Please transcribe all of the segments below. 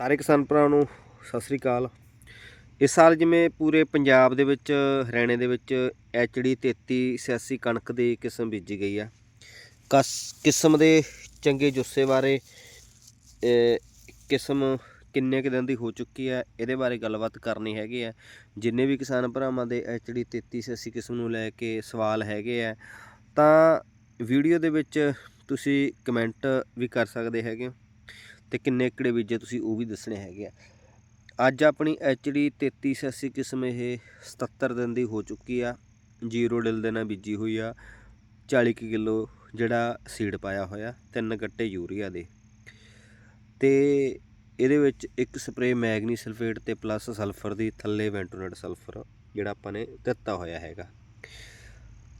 ਸਾਰੇ ਕਿਸਾਨ ਭਰਾਵਾਂ ਨੂੰ ਸਤਿ ਸ੍ਰੀ ਅਕਾਲ। ਇਸ ਸਾਲ ਜਿਵੇਂ ਪੂਰੇ ਪੰਜਾਬ ਦੇ ਵਿੱਚ, ਹਰਿਆਣੇ ਦੇ ਵਿੱਚ ਐਚਡੀ 3386 ਕਣਕ ਦੀ ਕਿਸਮ ਬੀਜੀ ਗਈ ਆ। ਕਸ, ਕਿਸਮ ਦੇ ਚੰਗੇ ਜੁੱਸੇ ਬਾਰੇ ਕਿਸਮ ਕਿੰਨੇ ਕੁ ਦਿਨ ਦੀ ਹੋ ਚੁੱਕੀ ਹੈ ਇਹਦੇ ਬਾਰੇ ਗੱਲਬਾਤ ਕਰਨੀ ਹੈਗੀ ਆ। ਜਿੰਨੇ ਵੀ ਕਿਸਾਨ ਭਰਾਵਾਂ ਦੇ ਐਚਡੀ 3386 ਕਿਸਮ ਨੂੰ ਲੈ ਕੇ ਸਵਾਲ ਹੈਗੇ ਆ, ਤਾਂ ਵੀਡੀਓ ਦੇ ਵਿੱਚ ਤੁਸੀਂ ਕਮੈਂਟ ਵੀ ਕਰ ਸਕਦੇ ਹੈਗੇ ਹੋ। ਤੇ ਕਿੰਨੇ ਏਕੜੇ ਬੀਜੇ ਤੁਸੀਂ ਉਹ ਵੀ ਦੱਸਣੇ ਹੈਗੇ ਆ। ਅੱਜ ਆਪਣੀ ਐਚਡੀ 3380 ਕਿਸਮ ਇਹ 77 ਦਿਨ ਦੀ ਹੋ ਚੁੱਕੀ ਆ। ਜ਼ੀਰੋ ਡਿਲ ਦੇ ਨਾਲ ਬੀਜੀ ਹੋਈ ਆ। 40 ਕੁ ਕਿਲੋ ਜਿਹੜਾ ਸੀਡ ਪਾਇਆ ਹੋਇਆ, ਤਿੰਨ ਗੱਟੇ ਯੂਰੀਆ ਦੇ। ਤੇ ਇਹਦੇ ਵਿੱਚ ਇੱਕ ਸਪਰੇ ਮੈਗਨੀ ਸਲਫੇਟ ਤੇ ਪਲੱਸ ਸਲਫਰ ਦੀ ਥੱਲੇ ਵੈਂਟੋਨੇਟ ਸਲਫਰ ਜਿਹੜਾ ਆਪਾਂ ਨੇ ਦਿੱਤਾ ਹੋਇਆ ਹੈਗਾ।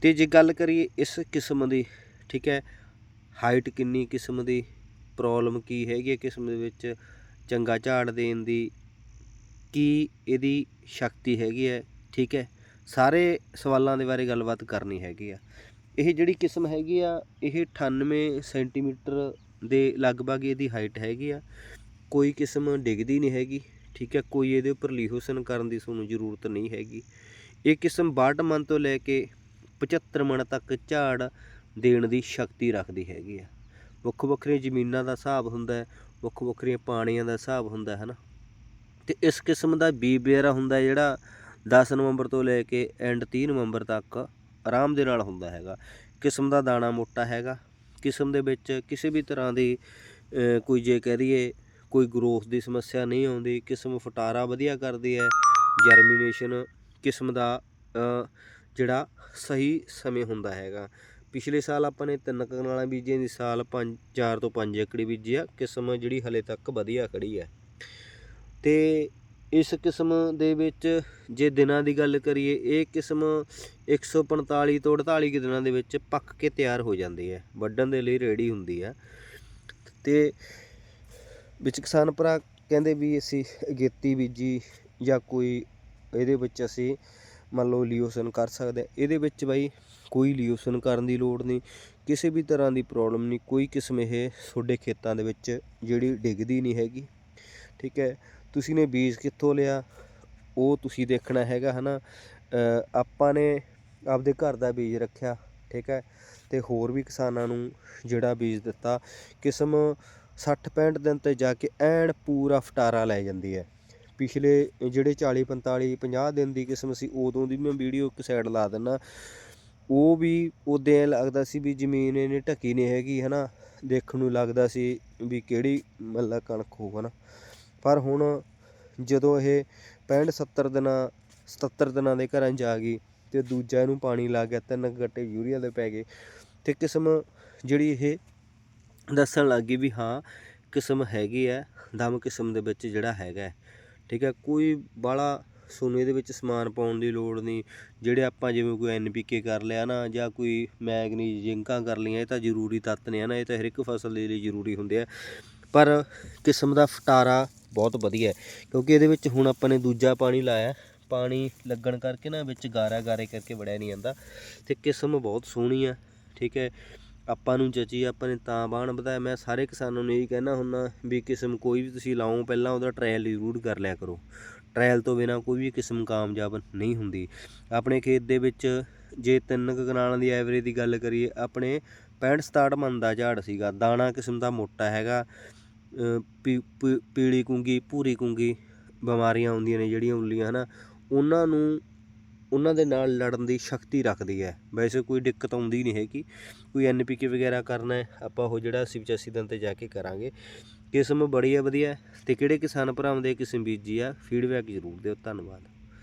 ਤੇ ਜੇ ਗੱਲ ਕਰੀਏ ਇਸ ਕਿਸਮ ਦੀ, ਠੀਕ ਹੈ, ਹਾਈਟ ਕਿੰਨੀ ਕਿਸਮ ਦੀ ਪ੍ਰੋਬਲਮ ਕੀ ਹੈਗੀ ਹੈ ਕਿਸਮ ਦੇ ਵਿੱਚ ਚੰਗਾ ਝਾੜ ਦੇਣ ਦੀ? ਕੀ ਇਹਦੀ ਸ਼ਕਤੀ ਹੈਗੀ ਹੈ? ਠੀਕ ਹੈ। ਸਾਰੇ ਸਵਾਲਾਂ ਦੇ ਬਾਰੇ ਗੱਲਬਾਤ ਕਰਨੀ ਹੈਗੀ ਆ। ਇਹ ਜਿਹੜੀ ਕਿਸਮ ਹੈਗੀ ਆ, ਇਹ 98 ਸੈਂਟੀਮੀਟਰ ਦੇ ਲਗਭਗ ਇਹਦੀ ਹਾਈਟ ਹੈਗੀ ਆ। ਕੋਈ ਕਿਸਮ ਡਿੱਗਦੀ ਨਹੀਂ ਹੈਗੀ, ਠੀਕ ਹੈ। ਕੋਈ ਇਹਦੇ ਉੱਪਰ ਲੀਹੋਸਨ ਕਰਨ ਦੀ ਤੁਹਾਨੂੰ ਜ਼ਰੂਰਤ ਨਹੀਂ ਹੈਗੀ। ਇਹ ਕਿਸਮ 62 ਮਨ ਤੋਂ ਲੈ ਕੇ 75 ਮਣ ਤੱਕ ਝਾੜ ਦੇਣ ਦੀ ਸ਼ਕਤੀ ਰੱਖਦੀ ਹੈਗੀ ਆ। ਵੱਖੋ ਵੱਖਰੀਆਂ ਜ਼ਮੀਨਾਂ ਦਾ ਹਿਸਾਬ ਹੁੰਦਾ ਵੱਖੋ ਵੱਖਰੀਆਂ ਪਾਣੀਆਂ ਦਾ ਹਿਸਾਬ ਹੁੰਦਾ ਹੈ ਨਾ ਤੇ ਇਸ ਕਿਸਮ ਦਾ ਬੀ ਬੇਰਾ ਹੁੰਦਾ ਜਿਹੜਾ 10 ਨਵੰਬਰ ਤੋਂ ਲੈ ਕੇ ਐਂਡ 30 ਨਵੰਬਰ ਤੱਕ ਆਰਾਮ ਦੇ ਨਾਲ ਹੁੰਦਾ ਹੈਗਾ। ਕਿਸਮ ਦਾ ਦਾਣਾ ਮੋਟਾ ਹੈਗਾ। ਕਿਸਮ ਦੇ ਵਿੱਚ ਕਿਸੇ ਵੀ ਤਰ੍ਹਾਂ ਦੀ ਕੋਈ ਜੇ ਕਹਿ ਦਈਏ ਕੋਈ ਗਰੋਥ ਦੀ ਸਮੱਸਿਆ ਨਹੀਂ ਆਉਂਦੀ, ਕਿਸਮ ਫਟਾਰਾ ਵਧੀਆ ਕਰਦੀ ਹੈ ਜਰਮੀਨੇਸ਼ਨ ਕਿਸਮ ਦਾ ਜਿਹੜਾ ਸਹੀ ਸਮੇਂ ਹੁੰਦਾ ਹੈਗਾ। ਪਿਛਲੇ ਸਾਲ ਆਪਾਂ ਨੇ ਤਿੰਨ ਕਨਾਲਾਂ ਬੀਜੀਆਂ ਦੀ ਸਾਲ 5 4 ਤੋਂ 5 ਏਕੜੀ ਬੀਜੀ ਆ। ਕਿਸਮ ਜਿਹੜੀ ਹਲੇ ਤੱਕ ਵਧੀਆ ਖੜੀ ਹੈ ਤੇ ਇਸ ਕਿਸਮ ਦੇ ਵਿੱਚ ਜੇ ਦਿਨਾਂ ਦੀ ਗੱਲ ਕਰੀਏ, ਇਹ ਕਿਸਮ 145 ਤੋਂ 48 ਕੁ ਦਿਨਾਂ ਦੇ ਵਿੱਚ ਪੱਕ ਕੇ ਤਿਆਰ ਹੋ ਜਾਂਦੀ ਹੈ। ਵੱਢਣ ਦੇ ਲਈ ਰੈਡੀ ਹੁੰਦੀ ਹੈ ਤੇ ਵਿੱਚ ਕਿਸਾਨ ਭਰਾ ਕਹਿੰਦੇ ਵੀ ਅਸੀਂ ਅਗੇਤੀ ਬੀਜੀ ਜਾਂ ਕੋਈ ਇਹਦੇ ਵਿੱਚ ਅਸੀਂ ਮੰਨ ਲਓ ਲਿਓਸਨ ਕਰ ਸਕਦੇ ਇਹਦੇ ਵਿੱਚ ਬਾਈ ਕੋਈ ਲਿਊਸ਼ਨ ਕਰਨ ਦੀ ਲੋੜ ਨਹੀਂ ਕਿਸੇ ਵੀ ਤਰ੍ਹਾਂ ਦੀ ਪ੍ਰੋਬਲਮ ਨਹੀਂ ਕੋਈ ਕਿਸਮ ਇਹ ਤੁਹਾਡੇ ਖੇਤਾਂ ਦੇ ਵਿੱਚ ਜਿਹੜੀ ਡਿੱਗਦੀ ਨਹੀਂ ਹੈਗੀ। ਠੀਕ ਹੈ ਤੁਸੀਂ ਨੇ ਬੀਜ ਕਿੱਥੋਂ ਲਿਆ ਉਹ ਤੁਸੀਂ ਦੇਖਣਾ ਹੈਗਾ ਹਨਾ। ਅ, ਆਪਾਂ ਨੇ ਆਪਦੇ ਘਰ ਦਾ ਬੀਜ ਰੱਖਿਆ ਠੀਕ ਹੈ ਤੇ ਹੋਰ ਵੀ ਕਿਸਾਨਾਂ ਨੂੰ ਜਿਹੜਾ ਬੀਜ ਦਿੱਤਾ ਕਿਸਮ 60 65 ਦਿਨ ਤੇ ਜਾ ਕੇ ਐਨ ਪੂਰਾ ਫਟਾਰਾ ਲੈ ਜਾਂਦੀ ਹੈ। ਪਿਛਲੇ ਜਿਹੜੇ 40 45 50 ਦਿਨ ਦੀ ਕਿਸਮ ਸੀ ਉਦੋਂ ਦੀ ਮੈਂ ਵੀਡੀਓ ਇੱਕ ਸਾਈਡ ਲਾ ਦਿੰਨਾ। ਉਹ ਵੀ ਉਦੋਂ ਐਂ ਲੱਗਦਾ ਸੀ ਵੀ ਜ਼ਮੀਨ ਇਹਨੇ ਢੱਕੀ ਨਹੀਂ ਹੈਗੀ ਹੈ ਨਾ ਦੇਖਣ ਨੂੰ ਲੱਗਦਾ ਸੀ ਵੀ ਕਿਹੜੀ ਮਤਲਬ ਕਣਕ ਹੋਊ ਨਾ ਪਰ ਹੁਣ ਜਦੋਂ ਇਹ 65 70 ਦਿਨਾਂ 77 ਦਿਨਾਂ ਦੇ ਘਰਾਂ 'ਚ ਆ ਗਈ ਤੇ ਦੂਜਾ ਇਹਨੂੰ ਪਾਣੀ ਲੱਗ ਗਿਆ, ਤਿੰਨ ਗੱਟੇ ਯੂਰੀਆ ਦੇ ਪੈ ਗਏ ਤੇ ਕਿਸਮ ਜਿਹੜੀ ਇਹ ਦੱਸਣ ਲੱਗ ਗਈ ਵੀ ਹਾਂ, ਕਿਸਮ ਹੈਗੀ ਹੈ, ਦਮ ਕਿਸਮ ਦੇ ਵਿੱਚ ਜਿਹੜਾ ਹੈਗਾ ਠੀਕ ਹੈ? ਕੋਈ ਬਾਹਲਾ ਸੋਨੇ ਇਹਦੇ ਵਿੱਚ ਸਮਾਨ ਪਾਉਣ ਦੀ ਲੋੜ ਨਹੀਂ। ਜਿਹੜੇ ਆਪਾਂ ਜਿਵੇਂ ਕੋਈ ਐਨਪੀਕੇ ਕਰ ਲਿਆ ਨਾ ਜਾਂ ਕੋਈ ਮੈਗਨੀਜ਼ ਜ਼ਿੰਕਾਂ ਕਰ ਲਈਆਂ, ਇਹ ਤਾਂ ਜ਼ਰੂਰੀ ਤੱਤ ਨੇ ਨਾ ਇਹ ਤਾਂ ਹਰ ਇੱਕ ਫਸਲ ਦੇ ਲਈ ਜ਼ਰੂਰੀ ਹੁੰਦੇ ਆ। ਪਰ ਕਿਸਮ ਦਾ ਫਟਾਰਾ ਬਹੁਤ ਵਧੀਆ ਕਿਉਂਕਿ ਇਹਦੇ ਵਿੱਚ ਹੁਣ ਆਪਾਂ ਨੇ ਦੂਜਾ ਪਾਣੀ ਲਾਇਆ। ਪਾਣੀ ਲੱਗਣ ਕਰਕੇ ਨਾ ਵਿੱਚ ਗਾਰਾ ਗਾਰੇ ਕਰਕੇ ਵੜਿਆ ਨਹੀਂ ਜਾਂਦਾ ਤੇ ਕਿਸਮ ਬਹੁਤ ਸੋਹਣੀ ਆ, ਠੀਕ ਹੈ। ਆਪਾਂ ਨੂੰ ਜਚੀ ਆਪਾਂ ਨੇ ਤਾਂ ਬਾਣ ਵਧਾਇਆ। ਮੈਂ ਸਾਰੇ ਕਿਸਾਨਾਂ ਨੂੰ ਇਹੀ ਕਹਿਣਾ ਹੁੰਦਾ ਵੀ ਕਿਸਮ ਕੋਈ ਵੀ ਤੁਸੀਂ ਲਾਓ, ਪਹਿਲਾਂ ਉਹਦਾ ਟ੍ਰਾਇਲ ਜ਼ਰੂਰ ਕਰ ਲਿਆ ਕਰੋ। ਟ੍ਰਾਇਲ ਤੋਂ ਬਿਨਾ ਕੋਈ ਵੀ ਕਿਸਮ ਕਾਮਯਾਬ ਨਹੀਂ ਹੁੰਦੀ। ਆਪਣੇ ਖੇਤ ਦੇ ਵਿੱਚ ਜੇ ਤਿੰਨ ਕੁ ਕਨਾਲਾਂ ਦੀ ਐਵਰੇਜ ਦੀ ਗੱਲ ਕਰੀਏ, ਆਪਣੇ 65 67 ਮਣ ਦਾ ਝਾੜ ਸੀਗਾ। ਦਾਣਾ ਕਿਸਮ ਦਾ ਮੋਟਾ ਹੈਗਾ। ਪੀ- ਪੀ- ਪੀਲੀ ਕੁੰਗੀ, ਭੂਰੀ ਕੁੰਗੀ, ਬਿਮਾਰੀਆਂ ਆਉਂਦੀਆਂ ਨੇ ਜਿਹੜੀਆਂ ਉੱਲੀਆਂ, ਹਨਾ। ਉਹਨਾਂ ਨੂੰ ਉਹਨਾਂ ਦੇ ਨਾਲ ਲੜਨ ਦੀ ਸ਼ਕਤੀ ਰੱਖਦੀ ਹੈ। ਵੈਸੇ ਕੋਈ ਦਿੱਕਤ ਆਉਂਦੀ ਨਹੀਂ ਹੈਗੀ। ਕੋਈ ਐਨਪੀਕੇ ਵਗੈਰਾ ਕਰਨਾ ਹੈ, ਆਪਾਂ ਉਹ ਜਿਹੜਾ 80 85 ਦਿਨ ਤੇ ਜਾ ਕੇ ਕਰਾਂਗੇ। ਕਿਸਮ ਬੜੀ ਹੈ, ਵਧੀਆ ਤੇ ਕਿਹੜੇ ਕਿਸਾਨ ਭਰਾਵਾਂ ਦੇ ਕਿਸਮ ਬੀਜੀ ਆ ਫੀਡਬੈਕ ਜ਼ਰੂਰ ਦਿਓ। ਧੰਨਵਾਦ।